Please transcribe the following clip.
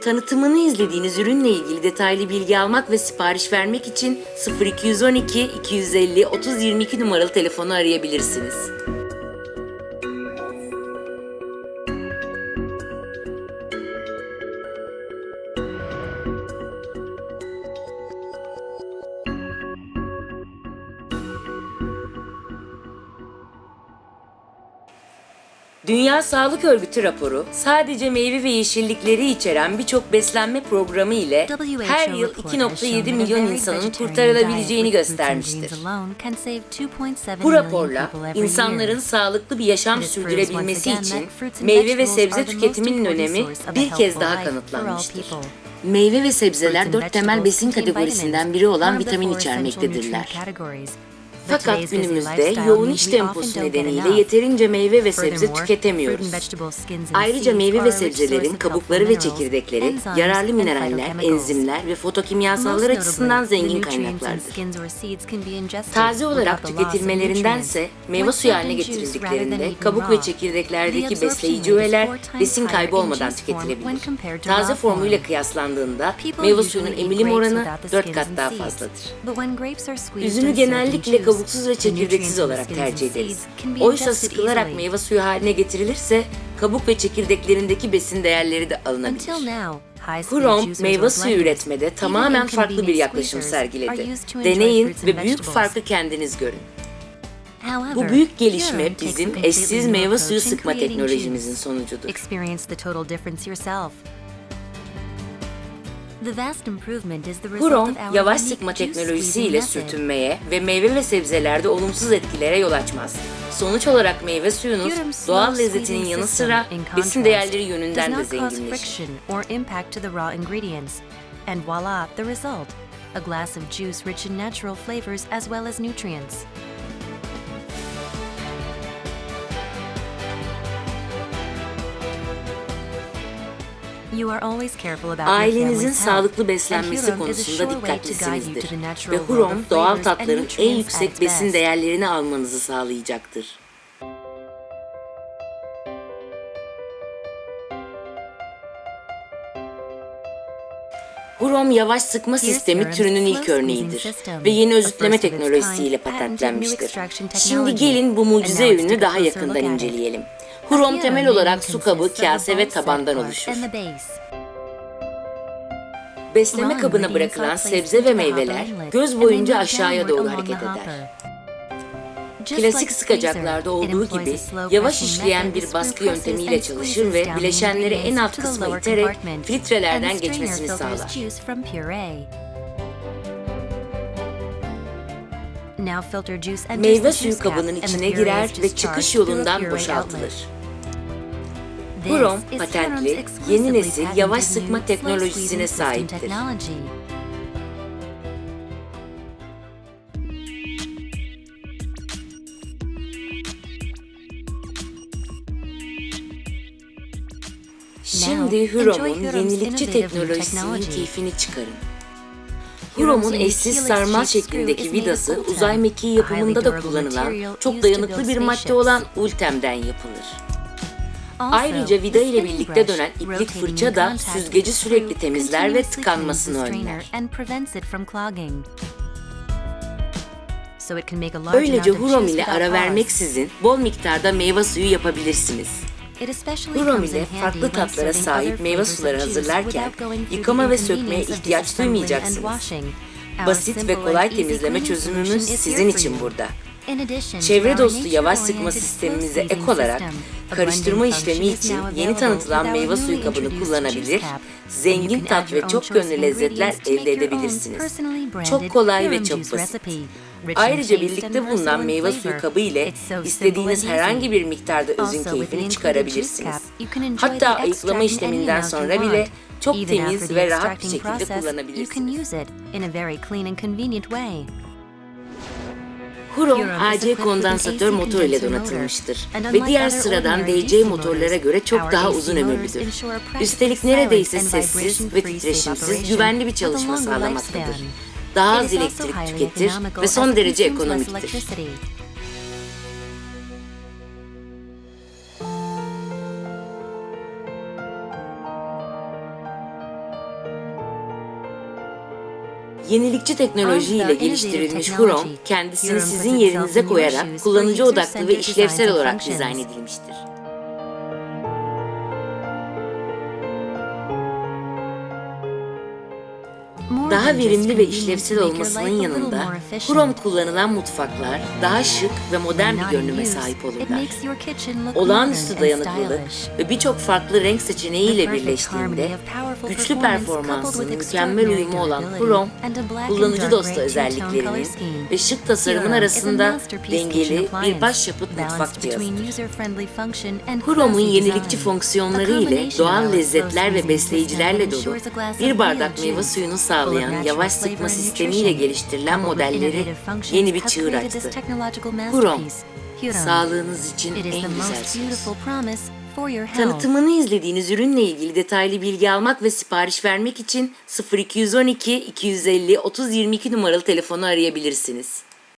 Tanıtımını izlediğiniz ürünle ilgili detaylı bilgi almak ve sipariş vermek için 0212 250 3022 numaralı telefonu arayabilirsiniz. Dünya Sağlık Örgütü raporu sadece meyve ve yeşillikleri içeren birçok beslenme programı ile her yıl 2.7 milyon insanın kurtarılabileceğini göstermiştir. Bu raporla insanların sağlıklı bir yaşam sürdürebilmesi için meyve ve sebze tüketiminin önemi bir kez daha kanıtlanmıştır. Meyve ve sebzeler dört temel besin kategorisinden biri olan vitamin içermektedirler. Fakat günümüzde yoğun iş temposu nedeniyle yeterince meyve ve sebze tüketemiyoruz. Ayrıca meyve ve sebzelerin kabukları ve çekirdekleri yararlı mineraller, enzimler ve fotokimyasallar açısından zengin kaynaklardır. Taze olarak tüketilmelerindense meyve suyu haline getirildiklerinde kabuk ve çekirdeklerdeki besleyici öğeler besin kaybı olmadan tüketilebilir. Taze formuyla kıyaslandığında meyve suyunun emilim oranı 4 kat daha fazladır. Üzümü genellikle kabuksuz ve çekirdeksiz olarak tercih ederiz. Oysa sıkılarak meyve suyu haline getirilirse kabuk ve çekirdeklerindeki besin değerleri de alınabilir. Hurom meyve suyu üretmede tamamen farklı bir yaklaşım sergiledi. Deneyin ve büyük farkı kendiniz görün. Bu büyük gelişme bizim eşsiz meyve suyu sıkma teknolojimizin sonucudur. Hurom, yavaş sıkma teknolojisiyle sürtünmeye ve meyve ve sebzelerde olumsuz etkilere yol açmaz. Sonuç olarak meyve suyunuz doğal lezzetinin yanı sıra besin değerleri yönünden de zenginleşir. And voila, the result. A glass of juice rich in natural flavors as well as nutrients. Ailenizin sağlıklı beslenmesi konusunda dikkatlisinizdir ve of doğal tatların en yüksek besin değerlerini almanızı sağlayacaktır. Hurom yavaş sıkma sistemi türünün ilk örneğidir ve yeni özütleme teknolojisiyle patentlenmiştir. Şimdi gelin bu mucize ürünü daha yakından inceleyelim. Hurom temel olarak su kabı, kase ve tabandan oluşur. Besleme kabına bırakılan sebze ve meyveler göz boyunca aşağıya doğru hareket eder. Klasik sıkacaklarda olduğu gibi yavaş işleyen bir baskı yöntemiyle çalışır ve bileşenleri en alt kısma iterek filtrelerden geçmesini sağlar. Meyve suyu kabının içine girer ve çıkış yolundan boşaltılır. Hurom, patentli, yeni nesil yavaş sıkma teknolojisine sahiptir. Şimdi Hurom'un yenilikçi teknolojisinin keyfini çıkarın. Hurom'un eşsiz sarmal şeklindeki vidası uzay mekiği yapımında da kullanılan çok dayanıklı bir madde olan ultemden yapılır. Ayrıca vida ile birlikte dönen iplik fırça da süzgeci sürekli temizler ve tıkanmasını önler. Böylece Hurom ile ara vermeksizin bol miktarda meyve suyu yapabilirsiniz. Hurom ile farklı tatlara sahip meyve suları hazırlarken yıkama ve sökmeye ihtiyaç duymayacaksınız. Basit ve kolay temizleme çözümümüz sizin için burada. Çevre dostu yavaş sıkma sistemimize ek olarak karıştırma işlemi için yeni tanıtılan meyve suyu kabını kullanabilir, zengin tat ve çok yönlü lezzetler elde edebilirsiniz. Çok kolay ve çok basit. Ayrıca birlikte bulunan meyve suyu kabı ile istediğiniz herhangi bir miktarda özün keyfini çıkarabilirsiniz. Hatta ayıklama işleminden sonra bile çok temiz ve rahat bir şekilde kullanabilirsiniz. Hurom AC kondansatör motor ile donatılmıştır ve diğer sıradan DC motorlara göre çok daha uzun ömürlüdür. Üstelik neredeyse sessiz ve titreşimsiz güvenli bir çalışma sağlamaktadır. Daha az elektrik tüketir ve son derece ekonomiktir. Yenilikçi teknolojiyle geliştirilmiş Huron, kendisini sizin yerinize koyarak kullanıcı odaklı ve işlevsel olarak dizayn edilmiştir. Daha verimli ve işlevsel olmasının yanında Chrome kullanılan mutfaklar daha şık ve modern bir görünüme sahip olurlar. Olağanüstü dayanıklılık ve birçok farklı renk seçeneğiyle birleştiğinde güçlü performansın mükemmel uyumu olan Chrome, kullanıcı dostu özelliklerinin ve şık tasarımın arasında dengeli bir başyapıt mutfak cihazıdır. Chrome'un yenilikçi fonksiyonları ile doğal lezzetler ve besleyicilerle dolu bir bardak meyve suyunu sağlayan yavaş sıkma sistemiyle geliştirilen modelleri yeni bir çığır açtı. Chrome, sağlığınız için en güzel söz. Tanıtımını izlediğiniz ürünle ilgili detaylı bilgi almak ve sipariş vermek için 0212 250 3022 numaralı telefonu arayabilirsiniz.